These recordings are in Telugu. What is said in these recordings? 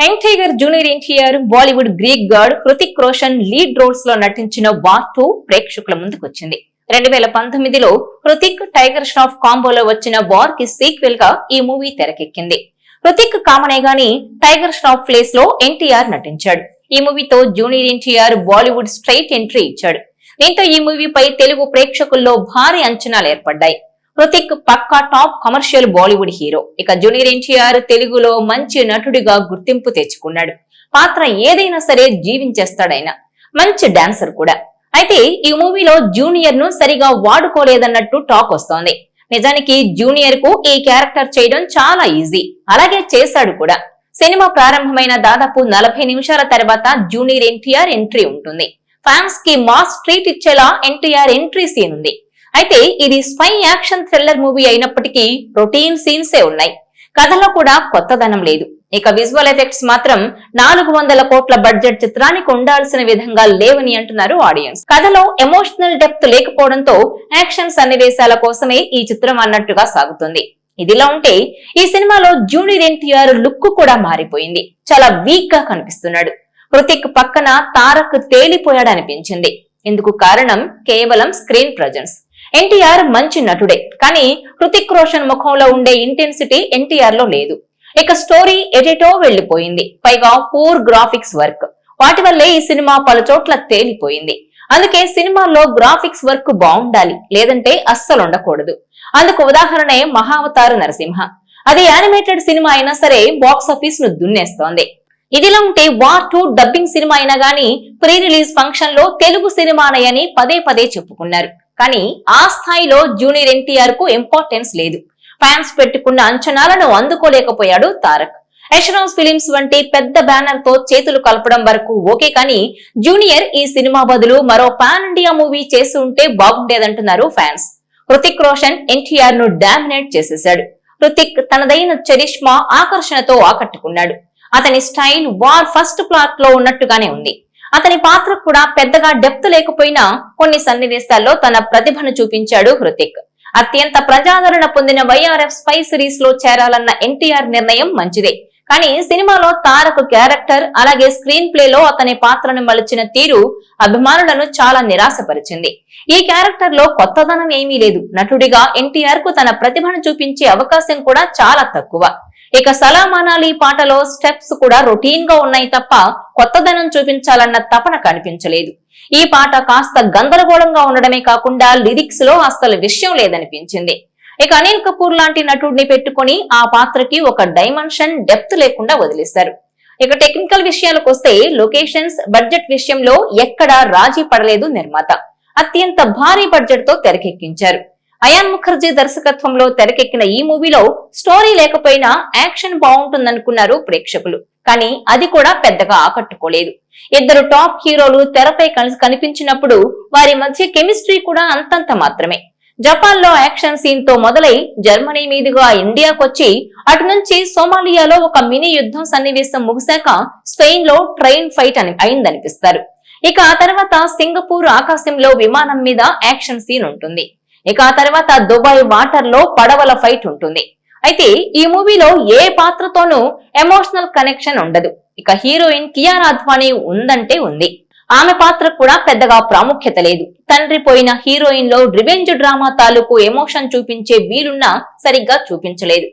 Young tiger junior NTR Bollywood Greek god Hrithik Roshan lead రోల్స్లో నటించిన వాస్తు టూ ప్రేక్షకుల ముందుకొచ్చింది రెండు వేల పంతొమ్మిదిలో కృతిక్ టైగర్ ష్రాఫ్ కాంబోలో వచ్చిన వార్కి సీక్వెల్గా ఈ మూవీ తెరకెక్కింది. కృతిక్ కామనే గాని టైగర్ ష్రాఫ్ ప్లేస్లో ఎన్టీఆర్ నటించాడు. ఈ మూవీతో junior NTR Bollywood straight entry ఇచ్చాడు. దీంతో ఈ మూవీపై తెలుగు ప్రేక్షకుల్లో భారీ అంచనాలు ఏర్పడ్డాయి. హృతిక్ పక్కా టాప్ కమర్షియల్ బాలీవుడ్ హీరో. ఇక జూనియర్ ఎన్టీఆర్ తెలుగులో మంచి నటుడిగా గుర్తింపు తెచ్చుకున్నాడు. పాత్ర ఏదైనా సరే జీవించేస్తాడైన. మంచి డాన్సర్ కూడా. అయితే ఈ మూవీలో జూనియర్ను సరిగా వాడుకోలేదన్నట్టు టాక్ వస్తోంది. నిజానికి జూనియర్కు ఈ క్యారెక్టర్ చేయడం చాలా ఈజీ. అలాగే చేశాడు కూడా. సినిమా ప్రారంభమైన దాదాపు నలభై నిమిషాల తర్వాత జూనియర్ ఎన్టీఆర్ ఎంట్రీ ఉంటుంది. ఫ్యాన్స్కి మాస్ ట్రీట్ ఇచ్చేలా ఎన్టీఆర్ ఎంట్రీ సీన్ ఉంది. అయితే ఇది స్పై యాక్షన్ థ్రిల్లర్ మూవీ అయినప్పటికీ రొటీన్ సీన్సే ఉన్నాయి. కథలో కూడా కొత్తదనం లేదు. ఇక విజువల్ ఎఫెక్ట్స్ మాత్రం నాలుగు వందల కోట్ల బడ్జెట్ చిత్రానికి ఉండాల్సిన విధంగా లేవని అంటున్నారు ఆడియన్స్ కథలో ఎమోషనల్ డెప్త్ లేకపోవడంతో యాక్షన్ సన్నివేశాల కోసమే ఈ చిత్రం అన్నట్టుగా సాగుతుంది. ఇదిలా ఉంటే ఈ సినిమాలో జూనియర్ ఎన్టీఆర్ లుక్ కూడా మారిపోయింది. చాలా వీక్గా కనిపిస్తున్నాడు. హృతిక్ పక్కన తారక్ తేలిపోయాడు అనిపించింది ఇందుకు కారణం కేవలం స్క్రీన్ ప్రజెన్స్ ఎన్టీఆర్ మంచి నటుడే కానీ హృతిక్ రోషన్ ముఖంలో ఉండే ఇంటెన్సిటీ ఎన్టీఆర్లో లేదు. ఇక స్టోరీ ఎటెటో వెళ్ళిపోయింది పైగా పూర్ గ్రాఫిక్స్ వర్క్ వాటి వల్లే ఈ సినిమా పలు చోట్ల తేలిపోయింది. అందుకే సినిమాల్లో గ్రాఫిక్స్ వర్క్ బాగుండాలి లేదంటే అస్సలు ఉండకూడదు. అందుకు ఉదాహరణే మహావతారు నరసింహ. అది యానిమేటెడ్ సినిమా అయినా సరే బాక్స్ ఆఫీస్ను దున్నేస్తోంది. ఇదిలా ఉంటే వార్ టూ డబ్బింగ్ సినిమా అయినా గానీ ప్రీ రిలీజ్ ఫంక్షన్లో తెలుగు సినిమానయని పదే పదే చెప్పుకున్నారు. కానీ ఆ స్థాయిలో జూనియర్ ఎన్టీఆర్కు ఇంపార్టెన్స్ లేదు. ఫ్యాన్స్ పెట్టుకున్న అంచనాలను అందుకోలేకపోయాడు తారక్. యశ్రాజ్ ఫిలిమ్స్ వంటి పెద్ద బ్యానర్తో చేతులు కలపడం వరకు ఓకే కానీ జూనియర్ ఈ సినిమా బదులు మరో పాన్ ఇండియా మూవీ చేసి ఉంటే బాగుండేదంటున్నారు ఫ్యాన్స్. హృతిక్ రోషన్ ఎన్టీఆర్ను డామినేట్ చేసేశాడు. హృతిక్ తనదైన చరిష్మా ఆకర్షణతో ఆకట్టుకున్నాడు. అతని స్టైల్ వార్ ఫస్ట్ ప్లాట్లో ఉన్నట్టుగానే ఉంది. అతని పాత్ర కూడా పెద్దగా డెప్త్ లేకపోయినా కొన్ని సన్నివేశాల్లో తన ప్రతిభను చూపించాడు హృతిక్. అత్యంత ప్రజాదరణ పొందిన వైఆర్ఎఫ్ స్పై సిరీస్లో చేరాలన్న ఎన్టీఆర్ నిర్ణయం మంచిదే. కానీ సినిమాలో తారక్ క్యారెక్టర్ అలాగే స్క్రీన్ ప్లే లో అతని పాత్రను మలిచిన తీరు అభిమానులను చాలా నిరాశపరిచింది. ఈ క్యారెక్టర్లో కొత్తదనం ఏమీ లేదు. నటుడిగా ఎన్టీఆర్కు తన ప్రతిభను చూపించే అవకాశం కూడా చాలా తక్కువ. ఇక సలామానాలి పాటలో స్టెప్స్ కూడా రొటీన్గా ఉన్నాయి తప్ప కొత్తదనం చూపించాలన్న తపన కనిపించలేదు. ఈ పాట కాస్త గందరగోళంగా ఉండడమే కాకుండా లిరిక్స్లో అస్సలు విషయం లేదనిపించింది. ఇక అనిల్ కపూర్ లాంటి నటుడిని పెట్టుకుని ఆ పాత్రకి ఒక డైమెన్షన్ డెప్త్ లేకుండా వదిలేశారు. ఇక టెక్నికల్ విషయాలకు వస్తే లొకేషన్స్ బడ్జెట్ విషయంలో ఎక్కడా రాజీ పడలేదు నిర్మాత. అత్యంత భారీ బడ్జెట్తో తెరకెక్కించారు. అయాన్ ముఖర్జీ దర్శకత్వంలో తెరకెక్కిన ఈ మూవీలో స్టోరీ లేకపోయినా యాక్షన్ బాగుంటుందనుకున్నారు ప్రేక్షకులు. కానీ అది కూడా పెద్దగా ఆకట్టుకోలేదు. ఇద్దరు టాప్ హీరోలు తెరపై కనిపించినప్పుడు వారి మధ్య కెమిస్ట్రీ కూడా అంతంత మాత్రమే. జపాన్లో యాక్షన్ సీన్తో మొదలై జర్మనీ మీదుగా ఇండియాకొచ్చి అటు నుంచి సోమాలియాలో ఒక మినీ యుద్ధం సన్నివేశం ముగిశాక స్పెయిన్లో ట్రైన్ ఫైట్ అని అయిందనిపిస్తారు. ఇక ఆ తర్వాత సింగపూర్ ఆకాశంలో విమానం మీద యాక్షన్ సీన్ ఉంటుంది. ఇక ఆ తర్వాత దుబాయ్ వాటర్లో పడవల ఫైట్ ఉంటుంది. అయితే ఈ మూవీలో ఏ పాత్రతోనూ ఎమోషనల్ కనెక్షన్ ఉండదు. ఇక హీరోయిన్ కియార్ అద్వానీ ఉందంటే ఉంది. ఆమె పాత్ర కూడా పెద్దగా ప్రాముఖ్యత లేదు. తండ్రి పోయిన హీరోయిన్లో రివెంజ్ డ్రామా తాలూకు ఎమోషన్ చూపించే వీలున్నా సరిగ్గా చూపించలేదు.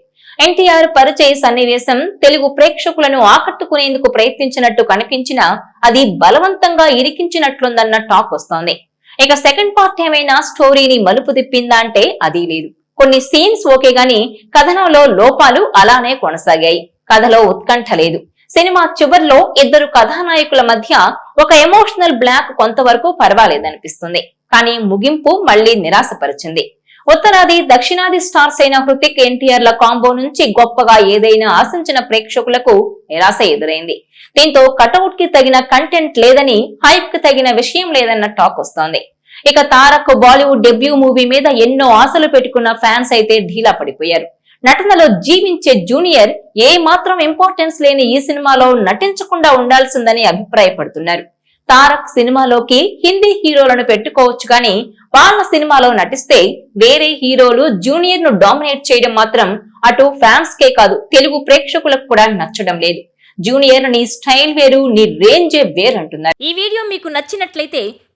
ఎన్టీఆర్ పరిచయ సన్నివేశం తెలుగు ప్రేక్షకులను ఆకట్టుకునేందుకు ప్రయత్నించినట్టు కనిపించినా అది బలవంతంగా ఇరికించినట్లుందన్న టాక్ వస్తోంది. ఇక సెకండ్ పార్ట్ ఏమైనా స్టోరీని మలుపు తిప్పిందా అంటే అది లేదు. కొన్ని సీన్స్ ఓకే గాని కథనంలో లోపాలు అలానే కొనసాగాయి. కథలో ఉత్కంఠ లేదు. సినిమా చివరిలో ఇద్దరు కథానాయకుల మధ్య ఒక ఎమోషనల్ బ్లాక్ కొంతవరకు పర్వాలేదనిపిస్తుంది. కానీ ముగింపు మళ్ళీ నిరాశపరిచింది. ఉత్తరాది దక్షిణాది స్టార్స్ అయిన హృతిక్ ఎన్టీఆర్ల కాంబో నుంచి గొప్పగా ఏదైనా ఆశించిన ప్రేక్షకులకు నిరాశ ఎదురైంది. దీంతో కటౌట్కి తగిన కంటెంట్ లేదని హైప్కి తగిన విషయం లేదన్న టాక్ వస్తోంది. ఇక తారక్ బాలీవుడ్ డెబ్యూ మూవీ మీద ఎన్నో ఆశలు పెట్టుకున్న ఫ్యాన్స్ అయితే ఢీలా పడిపోయారు. నటనలో జీవించే జూనియర్ ఏ మాత్రం ఇంపార్టెన్స్ లేని ఈ సినిమాలో నటించకుండా ఉండాల్సిందని అభిప్రాయపడుతున్నారు. తారక్ సినిమాలోకి హిందీ హీరోలను పెట్టుకోవచ్చు కానీ వాళ్ళ సినిమాలో నటిస్తే వేరే హీరోలు జూనియర్ను డామినేట్ చేయడం మాత్రం అటు ఫ్యాన్స్ కే కాదు తెలుగు ప్రేక్షకులకు కూడా నచ్చడం లేదు. జూనియర్ నీ స్టైల్ వేరు నీ రేంజే వేరు అంటున్నారు ఈ వీడియో మీకు నచ్చినట్లయితే